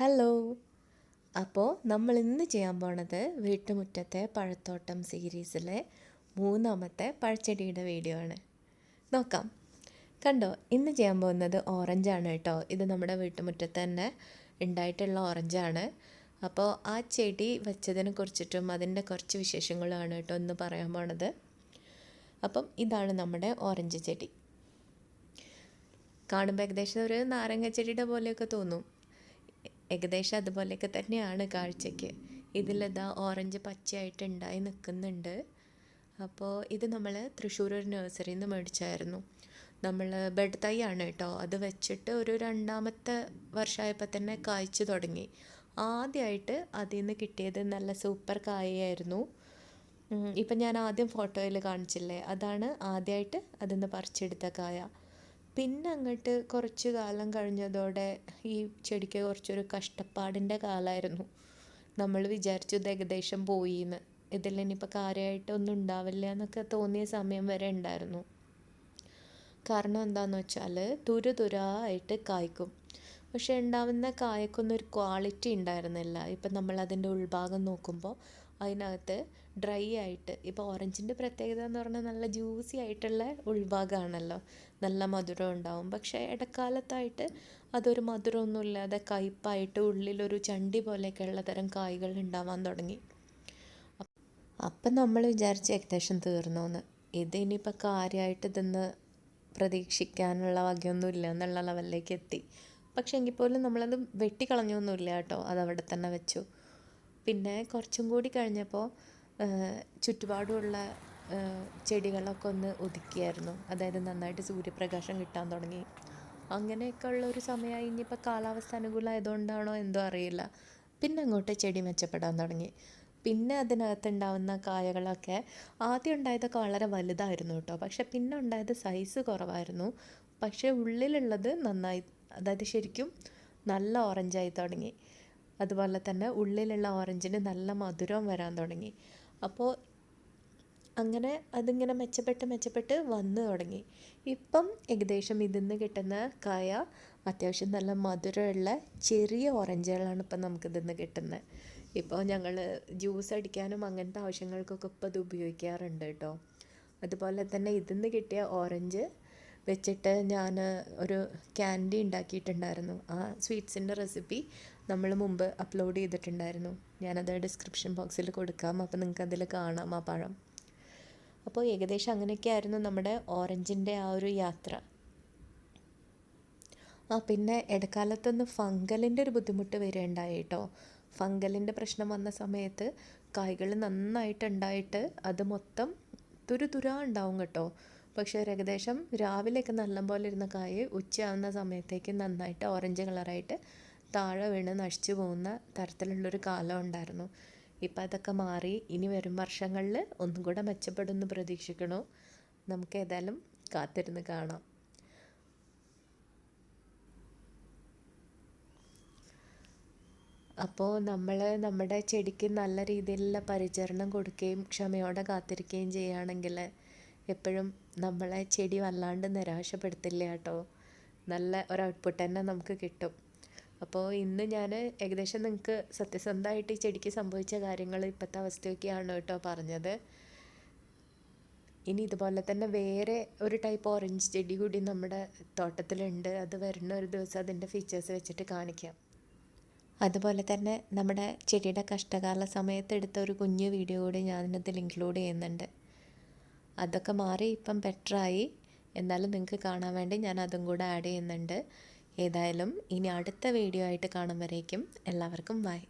Hello. അപ്പോൾ നമ്മൾ ഇന്ന് ചെയ്യാൻ പോണത് വീട്ടുമുറ്റത്തെ പഴത്തോട്ടം സീരീസിലെ മൂന്നാമത്തെ പഴച്ചെടിയുടെ വീഡിയോ ആണ്. നോക്കാം. കണ്ടോ ഇന്ന് ചെയ്യാൻ പോകുന്നത് ഓറഞ്ചാണ് കേട്ടോ. ഇത് നമ്മുടെ വീട്ടുമുറ്റത്ത് തന്നെ ഉണ്ടായിട്ടുള്ള ഓറഞ്ചാണ് അപ്പോൾ ആ ചെടി വെച്ചതിനെ കുറിച്ചിട്ടും അതിന്റെ കുറച്ച് വിശേഷങ്ങളാണ് കേട്ടോ ഇന്ന് പറയാൻ പോണത്. അപ്പം ഇതാണ് നമ്മുടെ ഓറഞ്ച് ചെടി. കാണുമ്പോൾ ഏകദേശം ഒരു നാരങ്ങ ചെടിയുടെ പോലെയൊക്കെ തോന്നും. ഏകദേശം അതുപോലെയൊക്കെ തന്നെയാണ് കാഴ്ചയ്ക്ക്. ഇതിലിതാ ഓറഞ്ച് പച്ചയായിട്ട് ഉണ്ടായി നിൽക്കുന്നുണ്ട്. അപ്പോൾ ഇത് നമ്മൾ തൃശ്ശൂർ ഒരു നഴ്സറിയിൽ നിന്ന് മേടിച്ചായിരുന്നു. നമ്മൾ ബെഡ് തൈയാണ് കേട്ടോ. അത് വെച്ചിട്ട് ഒരു രണ്ടാമത്തെ വർഷമായപ്പോൾ തന്നെ കായ്ച്ചു തുടങ്ങി. ആദ്യമായിട്ട് അതിൽ നിന്ന് കിട്ടിയത് നല്ല സൂപ്പർ കായയായിരുന്നു. ഇപ്പം ഞാൻ ആദ്യം ഫോട്ടോയിൽ കാണിച്ചില്ലേ? അതാണ് ആദ്യമായിട്ട് അതിൽ നിന്ന് പറിച്ചെടുത്ത കായ. പിന്നെ അങ്ങോട്ട് കുറച്ച് കാലം കഴിഞ്ഞതോടെ ഈ ചെടിക്ക് കുറച്ചൊരു കഷ്ടപ്പാടിന്റെ കാലമായിരുന്നു നമ്മൾ വിചാരിച്ചു ഇത് ഏകദേശം പോയി എന്ന് ഇതിൽ ഇനിയിപ്പോൾ കാര്യമായിട്ടൊന്നും ഉണ്ടാവില്ല എന്നൊക്കെ തോന്നിയ സമയം വരെ ഉണ്ടായിരുന്നു. കാരണം എന്താണെന്ന് വെച്ചാൽ തുരു തുരായിട്ട് കായ്ക്കും. പക്ഷെ ഉണ്ടാവുന്ന കായക്കൊന്നും ഒരു ക്വാളിറ്റി ഉണ്ടായിരുന്നില്ല. ഇപ്പം നമ്മൾ അതിന്റെ ഉൾഭാഗം നോക്കുമ്പോൾ അതിനകത്ത് ഡ്രൈ ആയിട്ട് ഇപ്പോൾ ഓറഞ്ചിന്റെ പ്രത്യേകത എന്ന് പറഞ്ഞാൽ നല്ല ജ്യൂസി ആയിട്ടുള്ള ഉൾഭാഗമാണല്ലോ നല്ല മധുരം ഉണ്ടാവും. പക്ഷേ ഇടക്കാലത്തായിട്ട് അതൊരു മധുരമൊന്നും ഇല്ലാതെ കയ്പായിട്ട് ഉള്ളിലൊരു ചണ്ടി പോലെയൊക്കെയുള്ള തരം കായ്കൾ ഉണ്ടാവാൻ തുടങ്ങി. അപ്പം നമ്മൾ വിചാരിച്ച് ഏകദേശം തീർന്നോന്ന്. ഇത് ഇനിയിപ്പോൾ കാര്യമായിട്ട് ഇതെന്ന് പ്രതീക്ഷിക്കാനുള്ള വകയൊന്നുമില്ല എന്നുള്ള ലെവലിലേക്ക് എത്തി. പക്ഷേ എങ്കിൽ പോലും നമ്മളത് വെട്ടിക്കളഞ്ഞൊന്നുമില്ല കേട്ടോ. അത് അവിടെ തന്നെ വെച്ചു. പിന്നെ കുറച്ചും കൂടി കഴിഞ്ഞപ്പോൾ ചുറ്റുപാടുമുള്ള ചെടികളൊക്കെ ഒന്ന് ഒതുക്കിയായിരുന്നു. അതായത് നന്നായിട്ട് സൂര്യപ്രകാശം കിട്ടാൻ തുടങ്ങി. അങ്ങനെയൊക്കെ ഉള്ള ഒരു സമയമായി. ഇനിയിപ്പോൾ കാലാവസ്ഥ അനുകൂലമായതുകൊണ്ടാണോ എന്തോ അറിയില്ല. പിന്നെ അങ്ങോട്ട് ചെടി മെച്ചപ്പെടാൻ തുടങ്ങി. പിന്നെ അതിനകത്തുണ്ടാവുന്ന കായകളൊക്കെ ആദ്യം ഉണ്ടായതൊക്കെ വളരെ വലുതായിരുന്നു കേട്ടോ. പക്ഷെ പിന്നെ ഉണ്ടായത് സൈസ് കുറവായിരുന്നു. പക്ഷേ ഉള്ളിലുള്ളത് നന്നായി അതായത് ശരിക്കും നല്ല ഓറഞ്ചായി തുടങ്ങി. അതുപോലെ തന്നെ ഉള്ളിലുള്ള ഓറഞ്ചിന് നല്ല മധുരം വരാൻ തുടങ്ങി. അപ്പോൾ അങ്ങനെ അതിങ്ങനെ മെച്ചപ്പെട്ട് മെച്ചപ്പെട്ട് വന്നു തുടങ്ങി. ഇപ്പം ഏകദേശം ഇതിൽ നിന്ന് കിട്ടുന്ന കായ അത്യാവശ്യം നല്ല മധുരമുള്ള ചെറിയ ഓറഞ്ചുകളാണ് ഇപ്പം നമുക്ക് ഇതിൽ നിന്ന് കിട്ടുന്നത്. ഇപ്പോൾ ഞങ്ങൾ ജ്യൂസ് അടിക്കാനും അങ്ങനത്തെ ആവശ്യങ്ങൾക്കൊക്കെ ഇപ്പോൾ ഇത് ഉപയോഗിക്കാറുണ്ട് കേട്ടോ. അതുപോലെ തന്നെ ഇതിൽ നിന്ന് കിട്ടിയ ഓറഞ്ച് വെച്ചിട്ട് ഞാൻ ഒരു ക്യാൻഡി ഉണ്ടാക്കിയിട്ടുണ്ടായിരുന്നു. ആ സ്വീറ്റ്സിന്റെ റെസിപ്പി നമ്മൾ മുമ്പ് അപ്ലോഡ് ചെയ്തിട്ടുണ്ടായിരുന്നു. ഞാനത് ഡിസ്ക്രിപ്ഷൻ ബോക്സിൽ കൊടുക്കാം. അപ്പോൾ നിങ്ങൾക്ക് അതിൽ കാണാം ആ പഴം. അപ്പോൾ ഏകദേശം അങ്ങനെയൊക്കെയായിരുന്നു നമ്മുടെ ഓറഞ്ചിന്റെ ആ ഒരു യാത്ര. ആ പിന്നെ ഇടക്കാലത്തൊന്ന് ഫംഗലിന്റെ ഒരു ബുദ്ധിമുട്ട് വരികയുണ്ടായി കേട്ടോ. ഫംഗലിന്റെ പ്രശ്നം വന്ന സമയത്ത് കായ്കൾ നന്നായിട്ടുണ്ടായിട്ട് അത് മൊത്തം തുരുതുരാ ഉണ്ടാവും കേട്ടോ. പക്ഷേ ഏകദേശം രാവിലെയൊക്കെ നല്ലപോലെ ഇരുന്ന കായ് ഉച്ചയാവുന്ന സമയത്തേക്ക് നന്നായിട്ട് ഓറഞ്ച് കളറായിട്ട് താഴെ വീണ് നശിച്ചു പോകുന്ന തരത്തിലുള്ളൊരു കാലം ഉണ്ടായിരുന്നു. ഇപ്പം അതൊക്കെ മാറി. ഇനി വരും വർഷങ്ങളിൽ ഒന്നും കൂടെ മെച്ചപ്പെടുമെന്ന് പ്രതീക്ഷിക്കണു. നമുക്ക് ഏതായാലും കാത്തിരുന്ന് കാണാം. അപ്പോൾ നമ്മൾ നമ്മുടെ ചെടിക്ക് നല്ല രീതിയിലുള്ള പരിചരണം കൊടുക്കുകയും ക്ഷമയോടെ കാത്തിരിക്കുകയും ചെയ്യുകയാണെങ്കിൽ എപ്പോഴും നമ്മളെ ചെടി വല്ലാണ്ട് നിരാശപ്പെടുത്തില്ല കേട്ടോ. നല്ല ഒരു ഔട്ട്പുട്ട് തന്നെ നമുക്ക് കിട്ടും. അപ്പോൾ ഇന്ന് ഞാൻ ഏകദേശം നിങ്ങൾക്ക് സത്യസന്ധമായിട്ട് ഈ ചെടിക്ക് സംഭവിച്ച കാര്യങ്ങൾ ഇപ്പോഴത്തെ അവസ്ഥയൊക്കെയാണ് കേട്ടോ പറഞ്ഞത്. ഇനി ഇതുപോലെ തന്നെ വേറെ ഒരു ടൈപ്പ് ഓറഞ്ച് ചെടി കൂടി നമ്മുടെ തോട്ടത്തിലുണ്ട്. അത് വരുന്ന ഒരു ദിവസം അതിന്റെ ഫീച്ചേഴ്സ് വെച്ചിട്ട് കാണിക്കാം. അതുപോലെ തന്നെ നമ്മുടെ ചെടിയുടെ കഷ്ടകാല സമയത്ത് എടുത്ത ഒരു കുഞ്ഞു വീഡിയോ കൂടി ഞാനിതിൽ ഇൻക്ലൂഡ് ചെയ്യുന്നുണ്ട്. അതൊക്കെ മാറി ഇപ്പം ബെറ്ററായി എന്നാലും നിങ്ങൾക്ക് കാണാൻ വേണ്ടി ഞാൻ അതും കൂടെ ആഡ് ചെയ്യുന്നുണ്ട്. ഏതായാലും ഇനി അടുത്ത വീഡിയോ ആയിട്ട് കാണുമ്പോഴേക്കും എല്ലാവർക്കും ബൈ